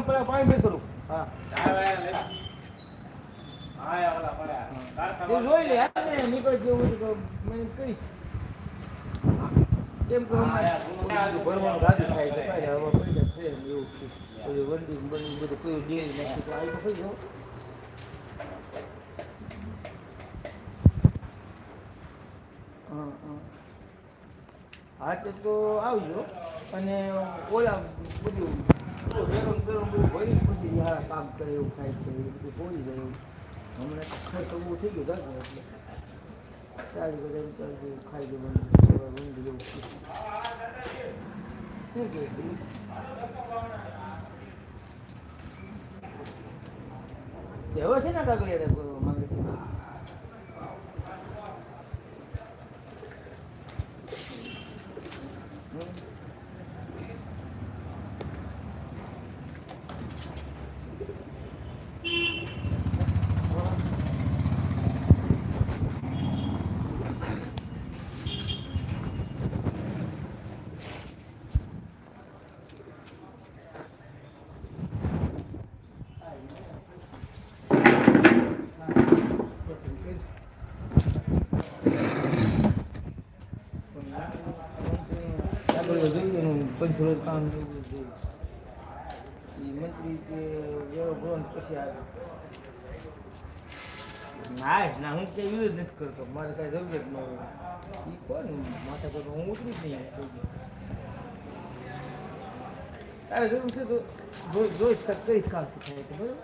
આમ પેલા પાણી કરું હા. જોઈ લે નીકળ જેવું મને કહીશ. કેમ કે ભરવાનું રાજુ થાય છે. હવે છે એવું છે. વંડી બંડી બધું કયું દે નાખી તો આવી થઈ જાવ હા હા. હા તે તો આવજો. અને ઓલા બધું ગરમ કામ કરે એવું થાય છે એવું બધું પહોંચી જાય હમણાં ખર્ચ ગયો દાદા એટલે ચાલ બધા એમ ખાઈ જવાનું વંડી જેવું શું કે પેલું? કહેવો છે ને કાગળિયા કરવા માંગે છે હમ. આગળ જોઈએ એનું પંચરોજ કામ જોવું જોઈએ મંત્રી પછી આવે. ના હું કે યુઝ નથી કરતો. મારે કાંઈ જરૂર જ ન હોય. એ કોણ? માથા પર હું ઉતરી જ નહીં. તારે જરૂર છે તો જોઈશ કરીશ કામ થાય બરોબર?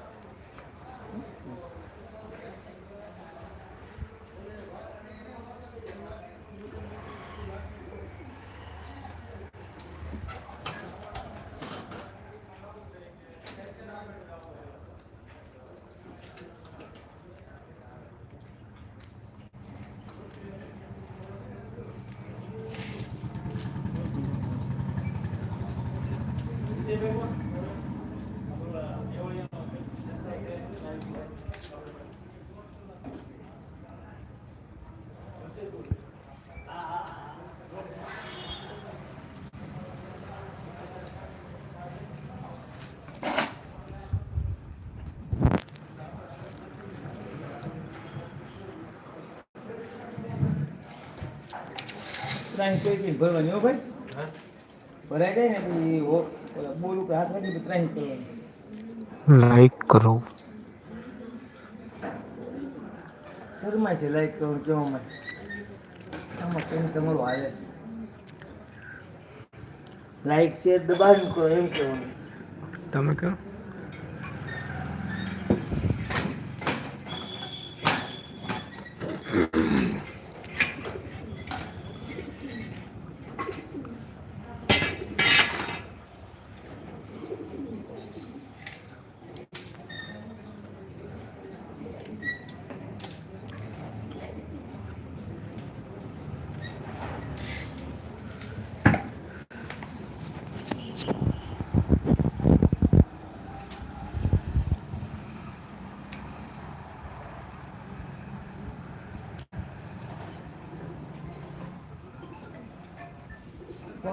કોઈ દી ભરવાની હો ભાઈ? ભરાઈ જાય ને પછી હો ઓલા હાથ નથી ત્રાહી કરવાની. લાઈક કરો. શરમાય છે લાઈક કરવાનું કહેવામાં આમાં કંઈ તમારું હાલે? લાઈક શેર દબાવી કરો એમ કહેવાનું. તમે કહો.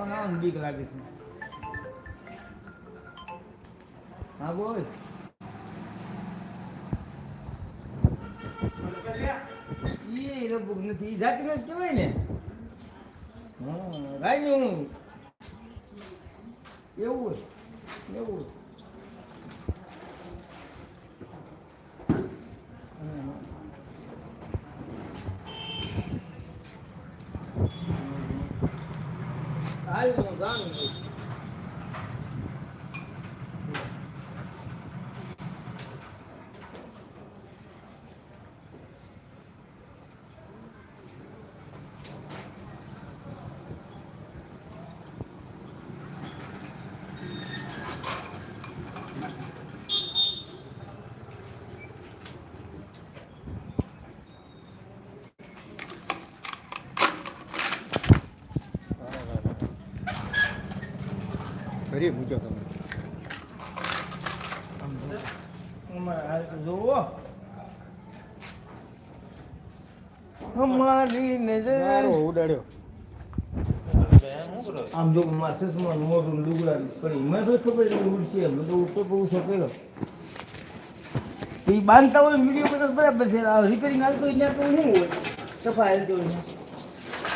કોણ આવવાનું બીક લાગે છે. હા, બોલ. એ રબુક નથી, ઈ જાતિનો જ કહેવાય ને. હા, રાયનું. એવું એવું હાલ હું જાણું ફરી મૂક્યો તમે અમારે હાલ તો જોવો અમારી નજર. મારો ઉડાડ્યો. આમ જો મારા ચશ્મા મોઢું લુગડા પણ મને તો ખબર છે ઉડશે એમ તો ઉપર બહુ છે કર્યો એ બાંધતા હોય વીડિયો બધા બરાબર છે આ રિપેરિંગ હાલતો હોય ત્યાં તો શું હોય? સફાઈ હાલતી હોય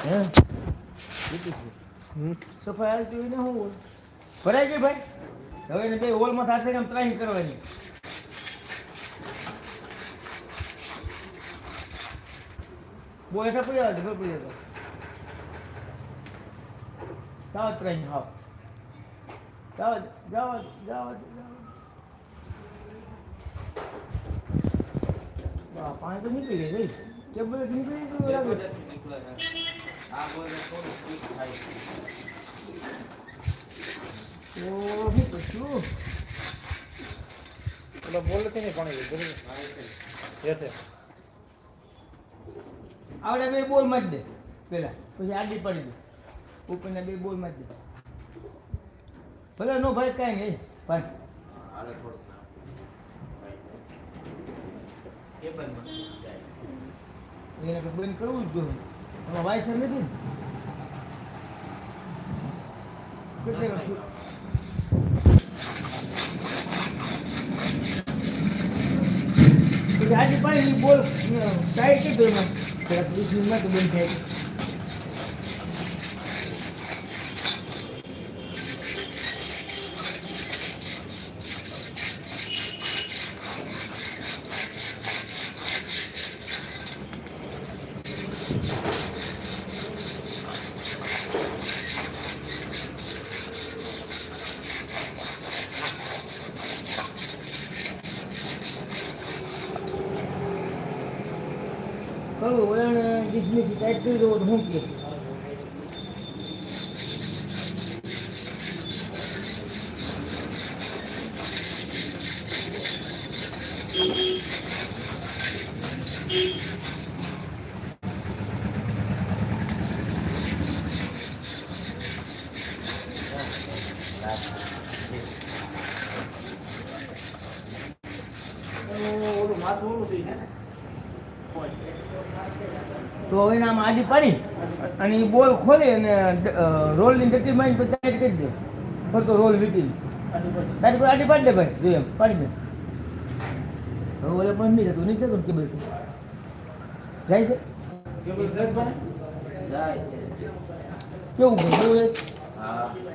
હે? હમ. સફાઈ હાલતી હોય ને શું હોય? ભરાય છે ભાઈ? હવે એને કઈ હોલમાં થશે ને ત્રાહી કરવાની. બહુ એટલે પડી આવે ઘર પડી જતો જાવ ત્રાહી હાવ. જાવ જાવ જાવ જાવ પાણી તો નીકળી ગઈ કેબલ નીકળી ગયું લાગે. તો શું કરશું પેલા બોલે કે નહીં પાણી હેઠે આવડે બે બોલ મત દે. પેલા, પછી આડી પડી દે. ઉપરના બે બોલ મત દે. ભલે નો ભાઈ કાંઈ નહીં. ભાઈ. એને બંધ કરવું જ જોઈએ. એમાં વાયસર નથી ને. કેટલે પછી આડી બોલ સાઈડ કે એમાં. જરાક વીસ મિનિટમાં તો બંધ થાય કરું ઓલાને ડિસમિસ ટાઈટ કરી દો તો હું કે ઓલું માથું ઓલું થઈ જાય તો હવે આમ આડી પાડી અને એ બોલ ખોલી અને રોલની ડટી મારી પછી ટાઈટ કરી દે. ફરતો રોલ વીટી તારી પર આડી પાડી દે ભાઈ જોઈએ એમ પાડી દે. હવે ઓલે પણ નહીં જતું નહીં જતું કેબલ જાય છે? કેબલ જાય છે. કેવું ભાઈ કેવું છે? સાડી જ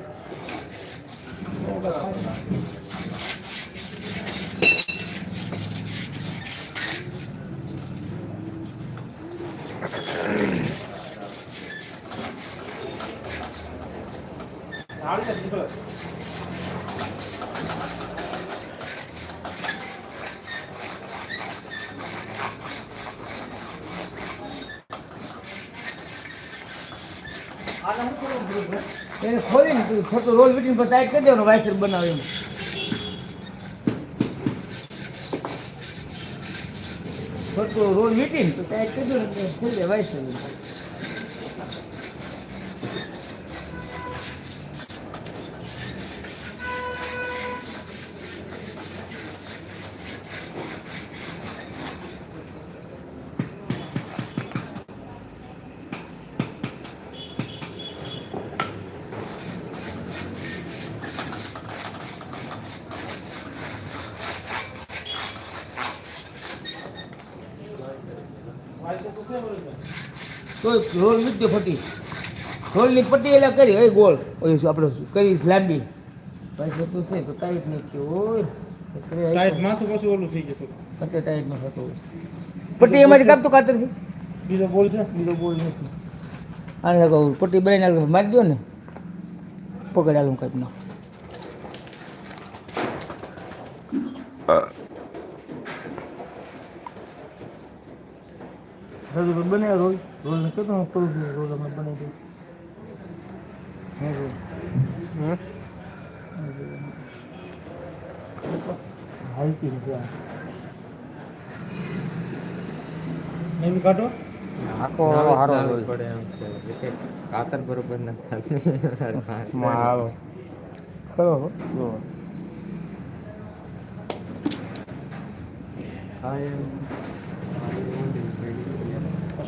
નીકળે આને શું કરવું બરોબર એને ખોલીને તું રોલ વીટીને પર ટાઈટ કરી દેવાનો વાઇસર બનાવે એમ. ફરતો રોલ વીટીને તો ટાઈટ કરી દેવાનો એટલે થઈ વાઇસર. તો રોલ વીટજો ફટી. રોલની પટ્ટી એટલે કરી એ ગોળ. ઓય આપણે કરી લાંબી. વાઇસર તું છે તો ટાઈટ નહીં થયો ટાઈટ માથું પછી ઓલું થઈ જશે. પટ્ટી ટાઈટ ન થતો પટ્ટી એમાંથી કાપતું કાતર છે? બીજો બોલ છે? બીજો બોલ નથી. આને કહું પટ્ટી બનાવીને મારી દો ને. પકડ આલું કાંઈક ના. હજુ બનાવ્યો રોલ રોલ ને હું કરું છું રોલ અમે બની ગયો હે? હાલતી આ. એમ કાઢો. આખો હારો પડે એમ છે. કાતર બરોબર નથી માં ખરો જો હા એમ.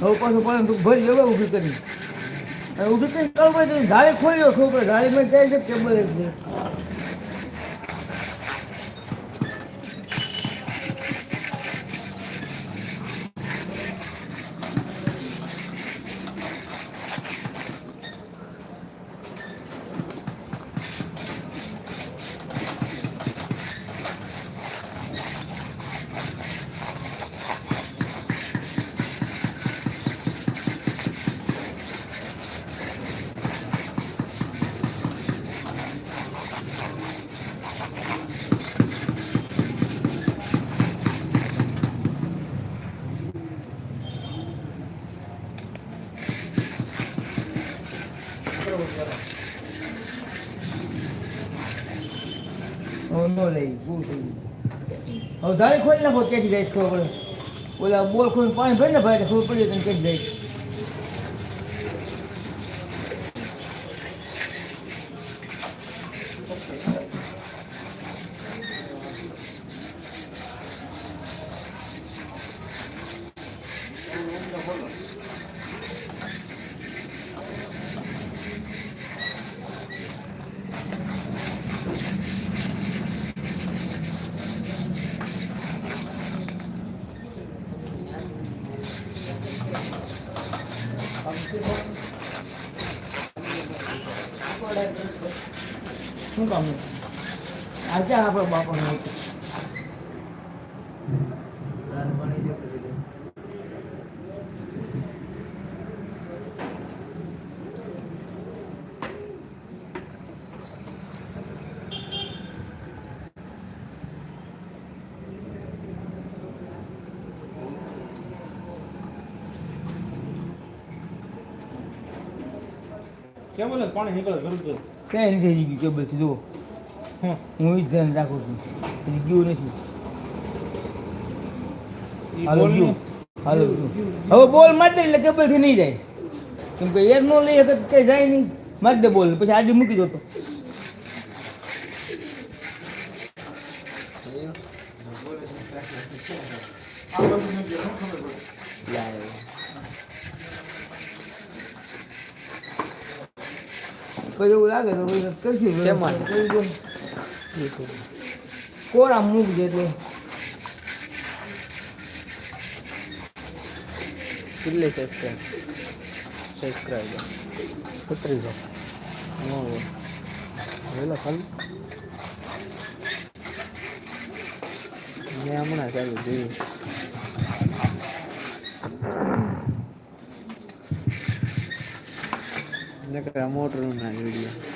હવે પાછું પણ તું ભરી લેવા ઊભી કરી. ઊભી કરી કામ કરી ધારે ખોલ્યો છોકરો ધારીમાં જાય છે કેબલ જ ન લઈ પૂરું હવે ધારે ખોલી નાખો કે જઈશ ખબર ઓલા બોલ ખોલી પાણી ભરી ને ભાઈ ખબર પડી તને કે જાય કામ આજે આપણો બાપાનો. કેમ પાણી નીકળે ગયું કેબલથી જુઓ. હા હું જ ધ્યાન રાખું છું. ગયું નથી હાલો ગયું હાલો હવે બોલ મારી એટલે કેબલથી નહીં જાય. કેમ કે એક નો લઈ શકે કઈ જાય નહીં. મારી દે બોલ પછી આડી મૂકી દો તો. પછી એવું લાગે તો કરશું? કોરા મૂક જેટલું કેટલી સબસ્ક્રાઈબ સબસ્ક્રાઈબર પત્રીસો વેલા ખાલી. મેં હમણાં ચાલુ જોયું મોટરનું ના વીડિયો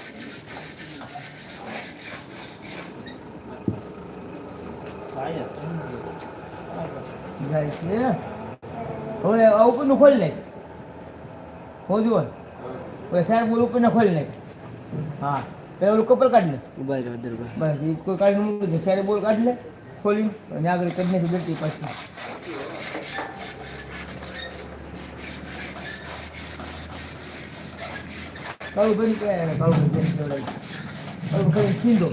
જાય છે હવે ઉપરનું ખોલી નાખ હોજુ હવે સાહેબ બોલ ખોલી હા પેલા ઓલું કપલ કાઢી લે ઊભા બસ કોઈ કાઢી મૂકી બોલ કાઢ લે ખોલી અને આગળ કરી નાખી બેટી પાછી ભાઈ ચીંધો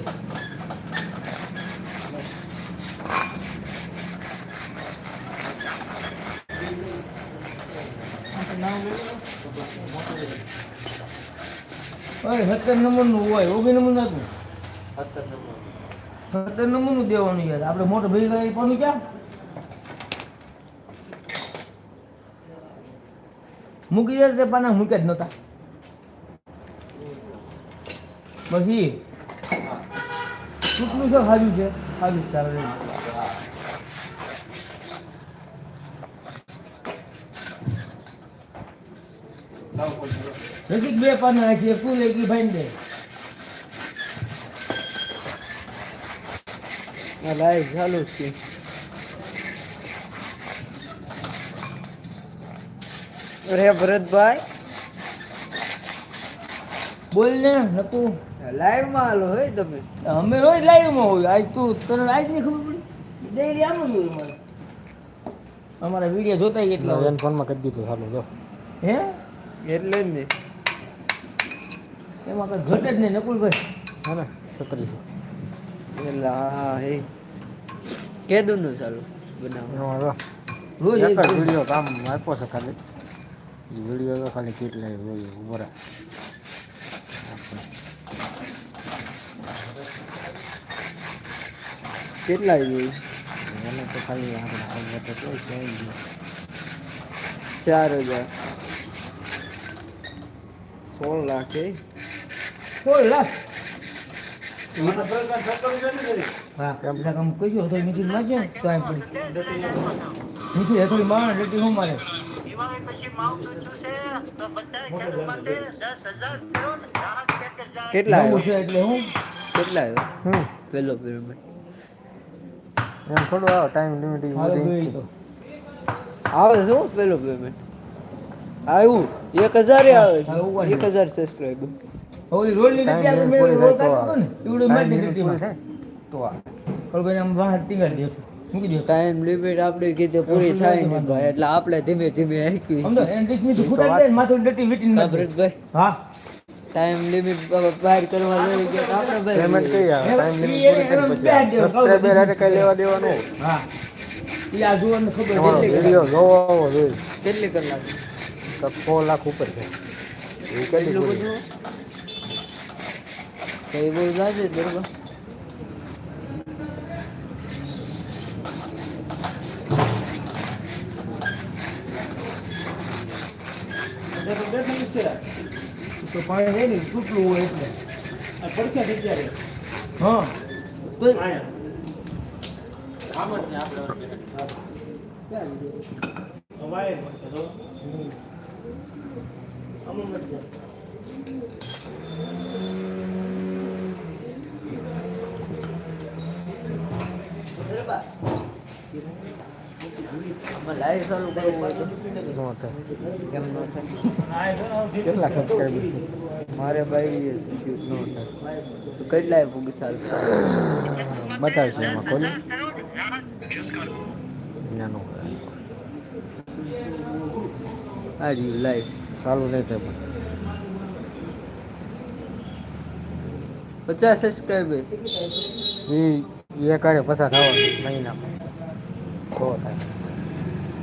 ઓય સત્તર નંબરનું હોય ઓગી નંબર નતું સત્તર નંબરનું. દેવાનું યાર આપણે મોટો ભાઈ ભાઈ પણ ક્યાં? મૂકી જાય તે પાના મૂક્યા જ નહોતા. પછી? કેટલું છે સારું છે. સારું સારું રહ્યું રસિક બે પાના નાખી એક તું ભાઈ દે. આ લાઈવ ચાલુ છે. અરે ભરતભાઈ. બોલ ને નતું લાઈવમાં હાલો હોય તમે. અમે રોજ લાઈવમાં હોય આજ તું તને આજ નહીં ખબર પડી? ડેલી આમ જ હોય અમારે. અમારા વીડિયો જોતા કેટલા હોય. એને ફોનમાં કરી દીધું. હાલો જો. હે? એટલે જ ને. એમાં કઈ ઘટે જ નહીં નકુલભાઈ. હા ને છત્રીસો એટલે હા. હે કેદું નું ચાલુ બનાવો રોજ એક વીડિયો કામ આપ્યો છે ખાલી. વીડિયો તો ખાલી કેટલા જોઈએ ઊભો કેટલા જોયું એને તો ખાલી આપણે કોઈ નહીં. ચાર હજાર. સોળ લાખ એ કોઈ લાખ હા પેલા કામ કહીશું તો નાખજો ને તો એમ પડી મિથિલ થોડી માણ રેટી હું મારે કેટલા છે એટલે હું? કેટલા આવ્યો? હમ. પેલો પેમેન્ટ એમ થોડું આવે ટાઈમ લિમિટ તો આવે છે હો પેલો પેમેન્ટ આવ્યું. એક હજાર આવે. એક હજાર ઓલી રોલની ટાઈમ લિમિટ મેં રોલ થાય તો કાઢ્યો હતો ને. એવડું મારી લિમિટ પૂરી રેટીમાં થાય તો આવે ભાઈ આમ બહાર ટીંગાડી દો મૂકી દો. ટાઈમ લિમિટ આપણે કીધું પૂરી થાય ને ભાઈ. એટલે આપણે ધીમે ધીમે હાંકવી સમજો એને વીસ મિનિટ દે માથું ડટી વીટીને હા, નાખી હા. ટાઈમ લિમિટ બહાર કરવા લઈ ગયા આપણે ભાઈ પેમેન્ટ કઈ આવે? ટાઈમ લિમિટ પૂરી એને થાય એમ બે જ દેવું, પછી સબસ્ક્રાઈબર હારે કઈ લેવા દેવાનું. હા. ઈ આ જોવાનું ખબર જોઈએ કેટલી કલાક? તો લાખ ઉપર છે. એ કેટલી એટલું પૂરી? બધું? કઈ બહુ જાજે દરબાર તો પાણી રહે ને તૂટલું હોય એટલે. હા. તો આમાં હોય નો થાય. કેમ ન થાય કેટલા સબસ્ક્રાઈબર છે. મારે ભાઈ કેટલાય પૂગી ચાલશે? બતાવશે એમાં ખોલી? નાનો આ રહ્યું લાઈવ ચાલુ નહીં થાય પણ પચાસ સબસ્ક્રાઈબર એ એ કરે પસાર થવાનું મહિનામાં સો થાય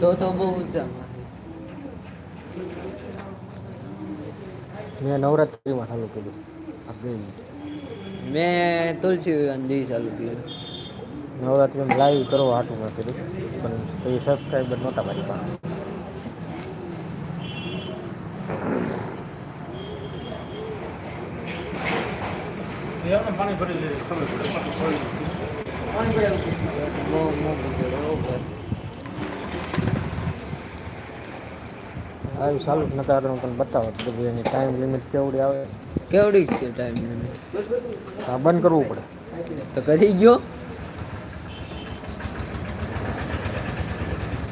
તો તો બહુ ઊંચામાં મેં નવરાત્રિમાં ચાલુ કર્યું આ બે મેં તુલસી દી ચાલુ કર્યું નવરાત્રિમાં લાઈવ કરવા હાટું મેં કર્યું પણ તો એ સબસ્ક્રાઈબર નહોતા મારી પાસે પાણી ભરી લે પાણી ભરી લે. પાણી પડ્યા બહુ મોટું છે બરોબર આવી ચાલુ જ નતા હું તને બતાવો તો ભઈ એની ટાઈમ લિમિટ કેવડી આવે કેવડી છે ટાઈમ લિમિટ હા બંધ કરવું પડે તો કરી ગયો